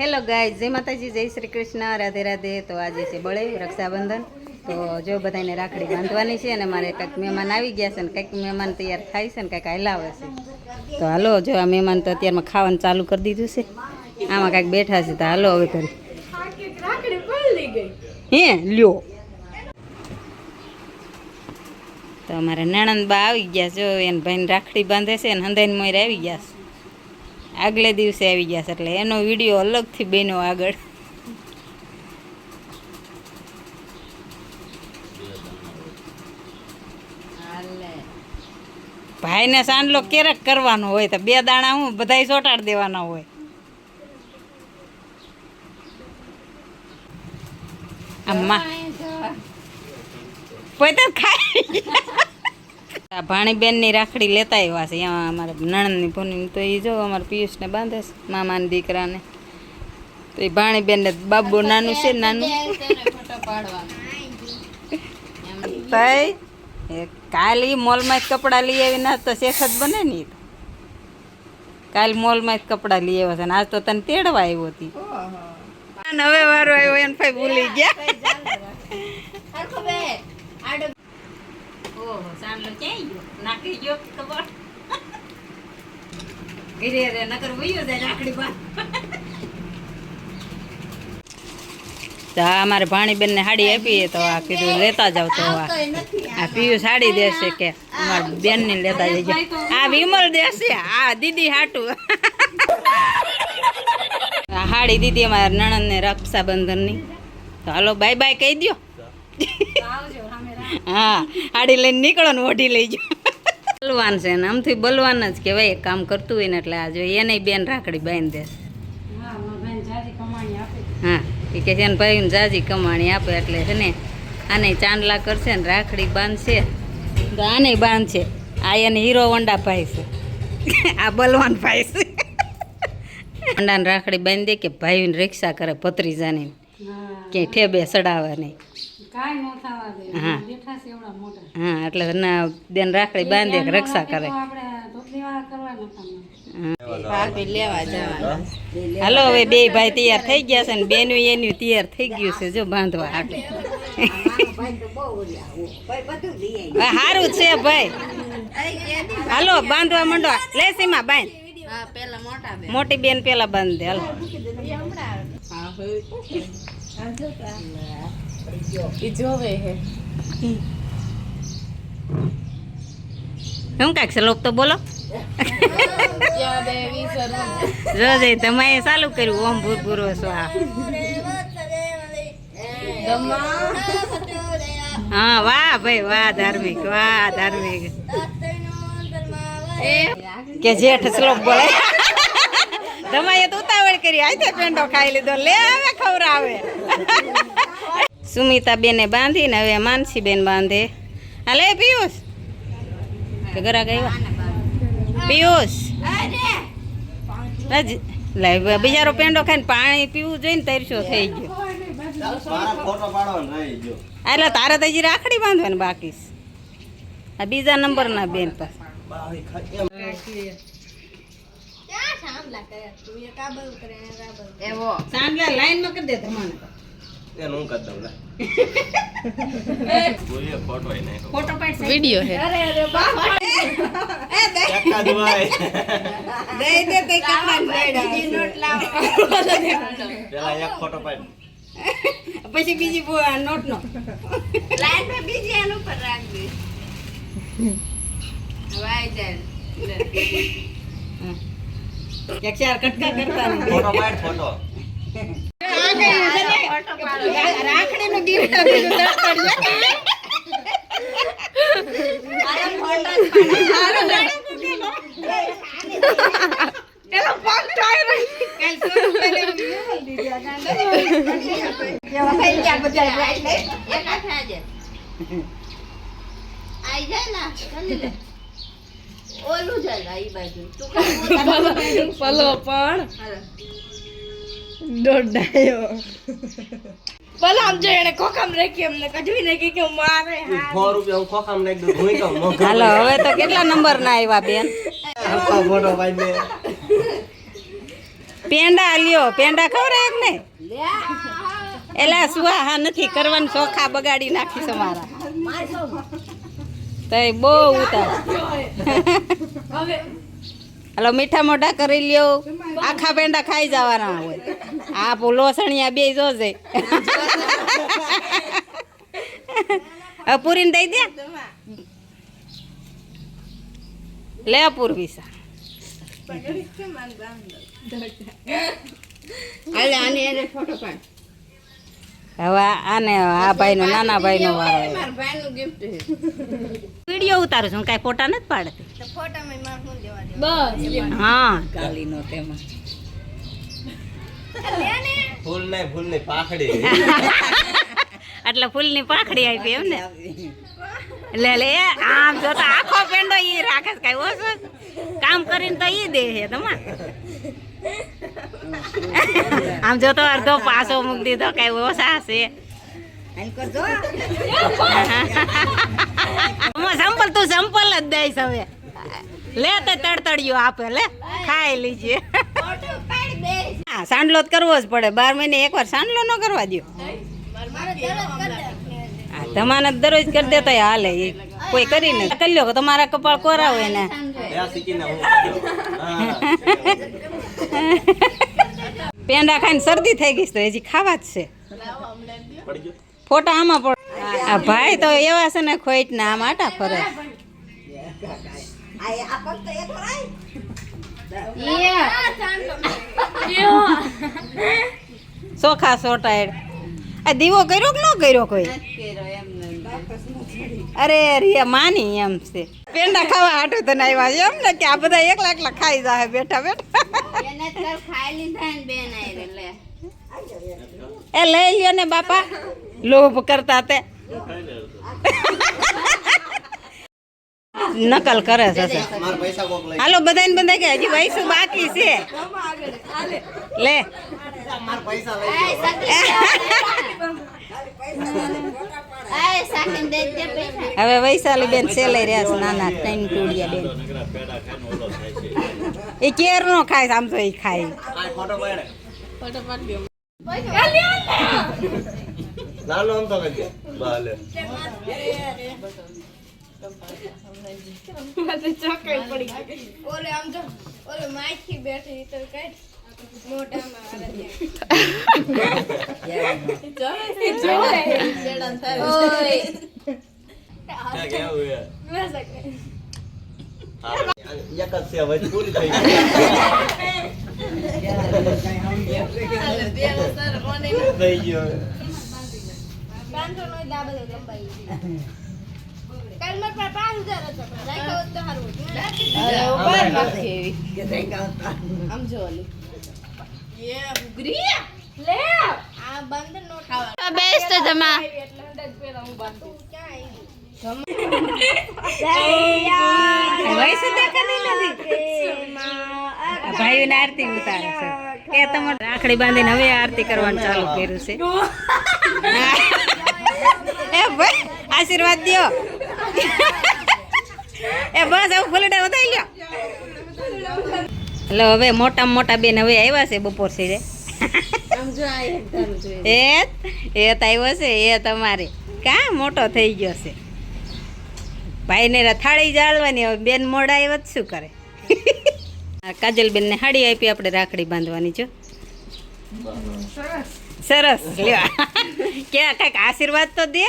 Hello ગાય જય માતાજી, જય શ્રી કૃષ્ણ. રાધે રાધે. તો આજે છે બળે, રક્ષાબંધન. તો જો બધાને રાખડી બાંધવાની છે અને મારે કંઈક મહેમાન આવી ગયા છે ને કંઈક મહેમાન તૈયાર થાય છે ને કંઈક હલાવે છે. તો હાલો, જો આ મહેમાન તો અત્યારમાં ખાવાનું ચાલુ કરી દીધું છે. આમાં કાંઈક બેઠા છે, તો હાલો હવે કરી હે, લ્યો. તો અમારા નણંદ બા આવી ગયા જો એને ભાઈને રાખડી બાંધે છે અને હંદાઈને મોર આવી ગયા છે. આગલે દિવસે આવી ગયા છે એટલે એનો વીડિયો અલગથી બેનો આગળ. ભાઈને સાંડલો ક્યારેક કરવાનો હોય તો બે દાણા હું બધાય ચોટાડી દેવાના હોય. આમાં પોતે ખાઈ આ ભાણીબેનની રાખડી લેતા આવ્યા છે. એમાં અમારે નણંદની ભૂની તો એ જો અમારે પિયુષને બાંધે છે મામાના દીકરાને. તો એ ભાણીબેનને બાબુ નાનું છે નાનું. ભાઈ કાલ ઈ મોલમાં જ કપડાં લઈ આવીને આજ તો શેખ જ બને ને કાલ મોલમાં જ કપડાં લઈ આવ્યા છે ને આજ તો તને તેડવા આવ્યો હતી હવે વારો આવ્યો એને ભાઈ ભૂલી ગયા. ઓહો સાંડલો ક્યાંય ગયો? નાખી ગયો ખબર? ઘરે રે નકર વયો જાય રાખડી બાંધ તો અમારે ભાણીબેનને સાડી આપીએ તો આ કીધું લેતા જાવ તો આ. આ પીયું સાડી દેશે કે અમારી બેનને લેતા જજો. આ વિમલ દેશે આ દીદી હાટું. હાડી દીદી અમારા નણંદને રક્ષાબંધનની. તો હાલો બાય બાય કહી દ્યો. હા હાડી લઈને નીકળો ને ઓઢી લઈ જાઓ. બલવાન છે ને આમથી બલવાન જ કહેવાય એક કામ કરતું હોય ને એટલે આ જો એને બેન રાખડી બાંધી દે. હા એ કે છે ને ભાઈ જાજી કમાણી આપે એટલે છે ને આને ચાંદલા કરશે ને રાખડી બાંધશે. તો આને બાંધશે. આ એને હીરો વંડા ભાઈ છે. આ બલવાન ભાઈ છે. વંડાને રાખડી બાંધી દે કે ભાઈને રિક્ષા કરે ભત્રીજાની. ક્યાંય ઠેબે સડાવે નહીં. હા. હા એટલે ના બેન રાખડી બાંધે કે રક્ષા કરે. હાલો હવે બે ભાઈ તૈયાર થઈ ગયા છે ને બેનું એનું તૈયાર થઈ ગયું છે જો બાંધવા હાટે. સારું છે ભાઈ. હાલો બાંધવા માંડો. લે સીમા બાંધ. મોટી બેન. પેલા બાંધ દે હાલો. શું કાંઈક શ્લોક તો બોલો. જો જઈ તમે ચાલુ કર્યું ઓમ ભૂર ભૂરો સ્વા હા વાહ ભાઈ વાહ ધાર્મિક વાહ ધાર્મિક. કે જેઠ શ્લોક બોલે. તમે તો ઉતાવળ કરી. આજે પેંડો ખાઈ લીધો. લે આવે ખવડાવે. સુમિતા બેને બાંધીને હવે માનસી બેન બાંધે. હાલે પિયુષ? કે ઘરા ગયા પિયુષ? બિચારો પેંડો ખાઈને પાણી પીવું જોઈને તરશો થઈ ગયો. એટલે તારે તો હજી રાખડી બાંધવાની બાકી આ બીજા નંબરના બેન પાસે. સાંજલા લાઈનમાં કરી દે તમારે ફોટો પાડ વીડિયો હે દઈ દે તે કપડાં પછી બીજી નોટ નો એક ચાર કટકા કરતા રાખડી નું ગિફ્ટ આપી પલો પણ દોડાયો. ભલે આમ જો એને ખોખામ રાખી અમને કજવી નાખી કે મારે સો રૂપિયા હું ખોખામાં નાખી દઉં ધોઈ કાઢું. હાલો હવે તો કેટલા નંબર ના આવ્યા બેન? મોટો ભાઈ પેંડા લ્યો પેંડા ખવડાય ને એલા સુવા હા નથી કરવાનું ચોખા બગાડી નાખીશ મારા તો બહુ ઉતાર હાલો મીઠા મોઢા કરી લ્યો. આખા પેંડા ખાઈ જવાના હોય. આ લોસણિયા બે જોજે. પૂરીને દઈ દે. લે પૂરવી સા હવે આને આ ભાઈનો નાના ભાઈનો વારો વીડિયો ઉતારું છું કાંઈ ફોટા નથી પાડતી. બસ. હા. ગાલીનો તેમાં. ફૂલ ને. ફૂલની પાખડી. એટલે ફૂલની પાખડી આપી એમ ને લે લે આમ જોતા તો આખો પેંડો ઈ રાખે કઈ ઓછો કામ કરીને તો ઈ દે છે તમા આમ જો તો અડધો પાસો મૂકી દીધો કઈ ઓછા છે સંપલ તું સંપલ જ દઈશ હવે. લે તે તડતડિયો આપે લે. ખાઈ લીજે. હા સાંડલો જ કરવો જ પડે. બાર મહિને એકવાર સાંડલો ન કરવા દો તમારે દરરોજ કરી દેતો હાલે કોઈ કરીને કરી લો કે તમારા કપાળ કોરા હોય ને. પેંડા ખાઈને શરદી થઈ ગઈ તો હજી ખાવા જ છે. ફોટા આમાં પડ આ ભાઈ તો એવા છે ને ખોઈટ ને આમ આટા ફરે. ચોખા સોટાડ આ દીવો કર્યો કે ન કર્યો કોઈ? અરે રિયા માની એમ છે. પેંડા ખાવા હાટું તને આવ્યા છે. એમ ને કે આ બધા એકલા એકલા ખાઈ જાય બેઠા બેઠા. એ લઈ લ્યો ને બાપા. લોભ કરતા તે. નકલ કરે છે પૈસા હાલો બધાને બધા કે હજી વૈસું બાકી છે. લે. પૈસા હવે વૈશાલી બેન સેલાઈ રહ્યા છે નાના ત્રણ ટોળિયા બેન. એ કેર નો ખાય આમ તો એ ખાય. આ ફોટો આમ તો કઈ બાલે. ઓલે આમ જો ઓલે માઈથી બેઠી તો કઈ હવે પૂરી પાંચ હજાર હતો રાખ્યો તો સારું હતું લે! આ બંધ નો ખાવા બેસ તો જમા. એટલે હંડ્રેડ પેલા હું બાંધું ક્યાં વૈસુ દેખાતી નથી. ભાઈ ને આરતી ઉતારે છે. એ તમારે રાખડી બાંધીને હવે આરતી કરવાનું ચાલુ કર્યું છે. એ ભાઈ આશીર્વાદ દ્યો. એ બસ હવે ફૂલડા વધારી લ્યો. એટલે હવે મોટા મોટા બેન હવે આવ્યા છે બપોર સિરે એ એ તો આવ્યો છે એ તમારે. કા મોટો થઈ ગયો છે. ભાઈને થાળી જાળવાની હવે બેન મોડા આવ્યા શું કરે? આ કાજલબેનને હાડી આપી આપણે રાખડી બાંધવાની છો સરસ. લ્યો. કે કાંઈક આશીર્વાદ તો દે.